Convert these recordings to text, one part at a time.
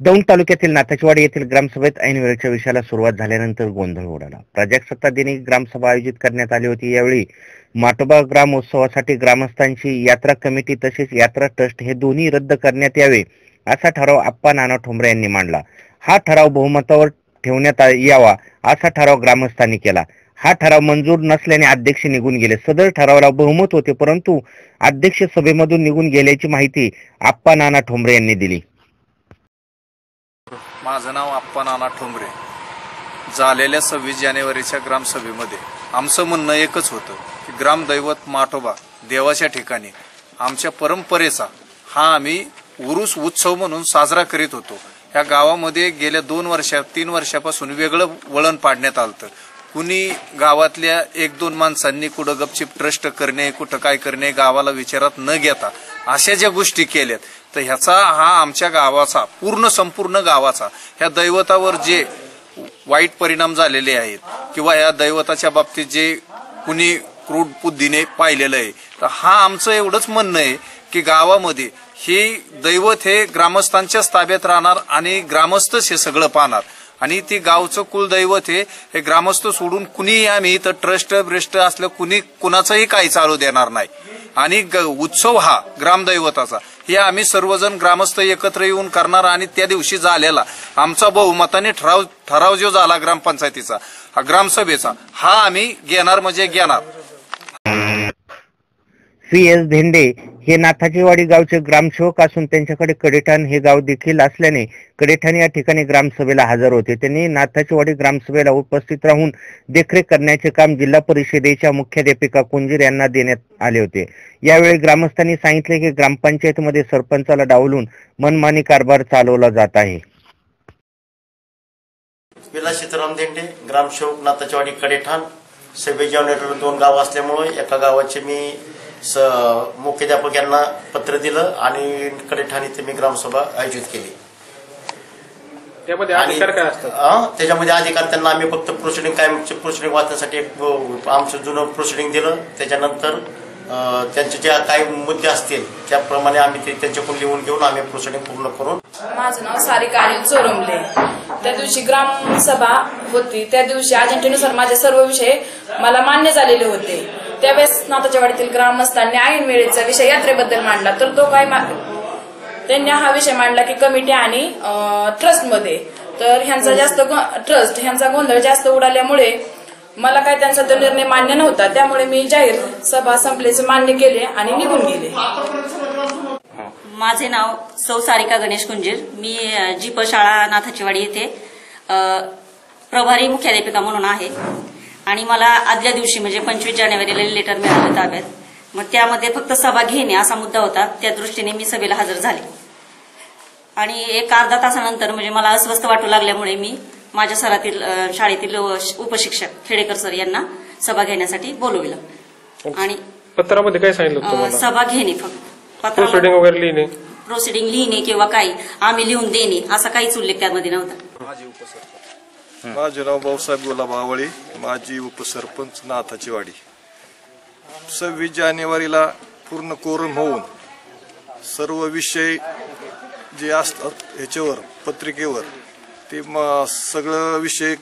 दौंड तालुक्यातील नाथाचीवाडी येथील ग्रामसभेत ऐनवेळच्या विषयाला सुरुवात झाल्यानंतर गोंधळ उडाला. प्रजासत्ताक दिनी ग्रामसभा आयोजित करण्यात आली होती. यावेळी माटोबा ग्रामोत्सवासाठी ग्रामस्थांची यात्रा कमिटी तसेच यात्रा ट्रस्ट हे दोन्ही रद्द करण्यात यावे असा ठराव आप्पा नाना ठोंबरे यांनी मांडला. हा ठराव बहुमतावर ठेवण्यात यावा असा ठराव ग्रामस्थांनी केला. हा ठराव मंजूर नसल्याने अध्यक्ष निघून गेले. सदर ठरावाला बहुमत होते परंतु अध्यक्ष सभेमधून निघून गेल्याची माहिती आप्पा नाना ठोंबरे यांनी दिली. माझं नाव आप्पा नाना ठोंबरे. झालेल्या सव्वीस जानेवारीच्या ग्रामसभेमध्ये आमचं म्हणणं एकच होतं की ग्रामदैवत माटोबा देवाच्या ठिकाणी आमच्या परंपरेचा हा आम्ही उरुस उत्सव म्हणून साजरा करीत होतो. या गावामध्ये गेल्या दोन वर्षा तीन वर्षापासून वेगळं वळण पाडण्यात आलं कुणी गावातल्या एक दोन माणसांनी कुठं गपचिप ट्रस्ट करणे कुठं काय करणे गावाला विचारात न घेता अशा ज्या गोष्टी केल्यात तर ह्याचा हा आमच्या गावाचा पूर्ण संपूर्ण गावाचा ह्या दैवतावर जे वाईट परिणाम झालेले आहेत किंवा या दैवताच्या बाबतीत जे कुणी क्रूड बुद्धीने पाहिलेलं आहे तर हा आमचं एवढंच म्हणणं आहे की गावामध्ये हे दैवत हे ग्रामस्थांच्याच ताब्यात राहणार आणि ग्रामस्थच हे सगळं पाहणार. आणि ती गावचं कुलदैवत हे हे ग्रामस्थ सोडून कुणी आम्ही इथं ट्रस्ट ब्रेस्ट असलं कुणी कुणाचंही काही चालू देणार नाही. आणि उत्सव हा ग्रामदैवताचा. हे आम्ही सर्वजण ग्रामस्थ एकत्र येऊन करणार आणि त्या दिवशी झालेला आमचा बहुमताने ठराव ठराव जो झाला ग्रामपंचायतीचा हा ग्रामसभेचा हा आम्ही घेणार म्हणजे घेणार. सी एस धेंडे हे नाथाचीवाडी गावचे ग्रामसेवक असून त्यांच्याकडे कडेठाण हे गाव देखील असल्याने कडेठाण या ठिकाणी ग्रामसभेला हजर होते. त्यांनी नाथाचीवाडी ग्रामसभेला उपस्थित राहून देखरेख करण्याचे काम जिल्हा परिषदेच्या मुख्याध्यापिका कुंजीर यांना देण्यात आले होते. यावेळी ग्रामस्थांनी सांगितले की ग्रामपंचायतीमध्ये सरपंचाला डावलून मनमानी कारभार चालवला जात आहे. सीताराम देंडे ग्रामसेवक नाथाचीवाडी कडेठाण. सभेच्या दोन गाव असल्यामुळे एका गावाचे मी मुख्याध्यापक यांना पत्र दिलं आणि कडेठाण इथे मी ग्रामसभा आयोजित केली. त्यामध्ये आणि अधिकार काय असतात? त्याच्यामध्ये अधिकार त्यांना आम्ही फक्त प्रोसिडिंग कायमचे प्रोसिडिंग वाचण्यासाठी आमचं जुनं प्रोसिडिंग दिलं. त्याच्यानंतर त्यांचे ज्या काही मुद्दे असतील त्याप्रमाणे आम्ही ते त्यांच्याकडून लिहून घेऊन आम्ही प्रोसिडिंग पूर्ण करून माझं नाव सारिका अनिल चोरमले त्या दिवशी ग्रामसभा होती. त्या दिवशी अजेंटीनुसार माझे सर्व विषय मला मान्य झालेले होते. त्यावेळेस नाताच्या वाडीतील ग्रामस्थांनी ऐन वेळेचा विषय यात्रेबद्दल मांडला. तर तो काय मा- त्यांनी हा विषय मांडला की कमिटी आणि ट्रस्टमध्ये. तर ह्यांचा जास्त ट्रस्ट ह्यांचा गोंधळ जास्त उडाल्यामुळे मला काय त्यांचा तो निर्णय मान्य नव्हता. त्यामुळे मी जाहीर सभा संपल्याचे मान्य केले आणि निघून गेले. माझे नाव सौ सारिका गणेश कुंजीर. मी अ, जीप शाळा नाथाचीवाडी येथे प्रभारी मुख्याध्यापिका म्हणून आहे. आणि मला आदल्या दिवशी म्हणजे पंचवीस जानेवारीला लेटर मिळालं ताब्यात. मग त्यामध्ये फक्त सभा घेणे असा मुद्दा होता. त्या दृष्टीने मी सभेला हजर झाले. आणि एक अर्धा तासानंतर म्हणजे मला अस्वस्थ वाटू लागल्यामुळे मी माझ्या सरातील शाळेतील उपशिक्षक खेडेकर सर यांना सभा घेण्यासाठी बोलविलं. आणि पत्रामध्ये काय सांगितलं सभा घेणे फक्त. प्रोसिडिंग वगैरे लिहिणे. प्रोसिडिंग लिहिणे किंवा काही. आम्ही लिहून देणे असा काहीच उल्लेख त्यामध्ये नव्हता. माझे नाव भाऊसाहेब गुलाब आवळे. माजी उपसरपंच नाथाची वाडी. सव्वीस जानेवारीला पूर्ण कोरम होऊन सर्व विषय जे असतात ह्याच्यावर पत्रिकेवर ते म- सगळं विषय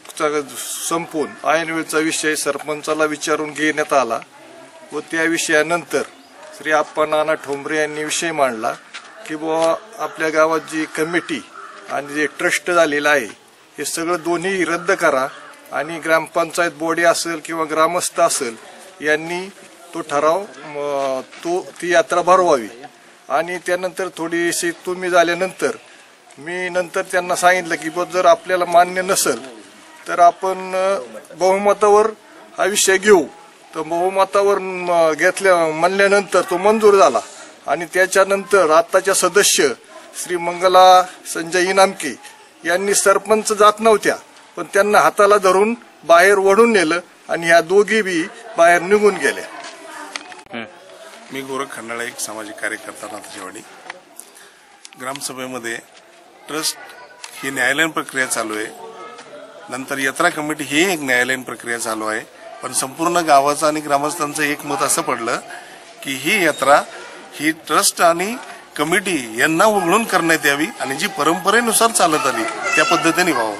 संपून ऐनवेळचा विषय सरपंचाला विचारून घेण्यात आला व त्या विषयानंतर श्री आप्पा नाना ठोंबरे यांनी विषय मांडला की बुवा आपल्या गावात जी कमिटी आणि जे ट्रस्ट झालेलं आहे हे सगळं दोन्ही रद्द करा आणि ग्रामपंचायत बॉडी असेल किंवा ग्रामस्थ असेल यांनी तो ठराव तो ती यात्रा भरवावी. आणि त्यानंतर थोडीशी तुम्ही झाल्यानंतर मी नंतर त्यांना सांगितलं की ब जर आपल्याला मान्य नसेल तर आपण बहुमतावर हा विषय घेऊ. तर बहुमतावर म, घेतल्या म्हणल्यानंतर तो मंजूर झाला. आणि त्याच्यानंतर आत्ताच्या सदस्य श्री मंगला संजय इनामके यांनी सरपंच जात नव्हत्या पण त्यांना हाताला धरून बाहेर ओढून नेलं आणि ह्या दोघी बी बाहेर निघून गेल्या. मी गोरख खंडाळा एक सामाजिक कार्यकर्ता नाथजेवाडी. ग्रामसभेमध्ये ट्रस्ट ही न्यायालयीन प्रक्रिया चालू आहे. नंतर यात्रा कमिटी ही एक न्यायालयीन प्रक्रिया चालू आहे. पण संपूर्ण गावाचं आणि ग्रामस्थांचं एक मत असं पडलं की ही यात्रा ही ट्रस्ट आणि कमिटी यांना उघडून करण्यात यावी आणि जी परंपरेनुसार चालत आली त्या पद्धतीने व्हावं.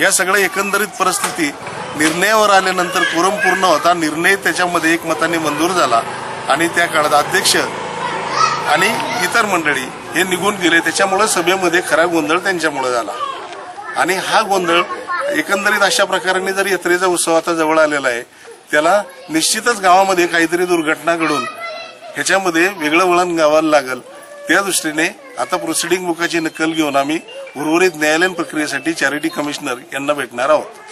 या सगळ्या एकंदरीत परिस्थिती निर्णयावर आल्यानंतर कोरम पूर्ण होता. निर्णय त्याच्यामध्ये एकमताने मंजूर झाला आणि त्या काळात अध्यक्ष आणि इतर मंडळी हे निघून गेले. त्याच्यामुळे सभेमध्ये खरा गोंधळ त्यांच्यामुळे झाला. आणि हा गोंधळ एकंदरीत अशा प्रकाराने जर यात्रेचा उत्सव आता जवळ आलेला आहे त्याला निश्चितच गावामध्ये काहीतरी दुर्घटना घडून ह्याच्यामध्ये वेगळं वळण गावाला लागल. त्या दृष्टीने आता प्रोसिडिंग बुकाची नक्कल घेऊन आम्ही उर्वरित न्यायालयीन प्रक्रियेसाठी चॅरिटी कमिशनर यांना भेटणार आहोत.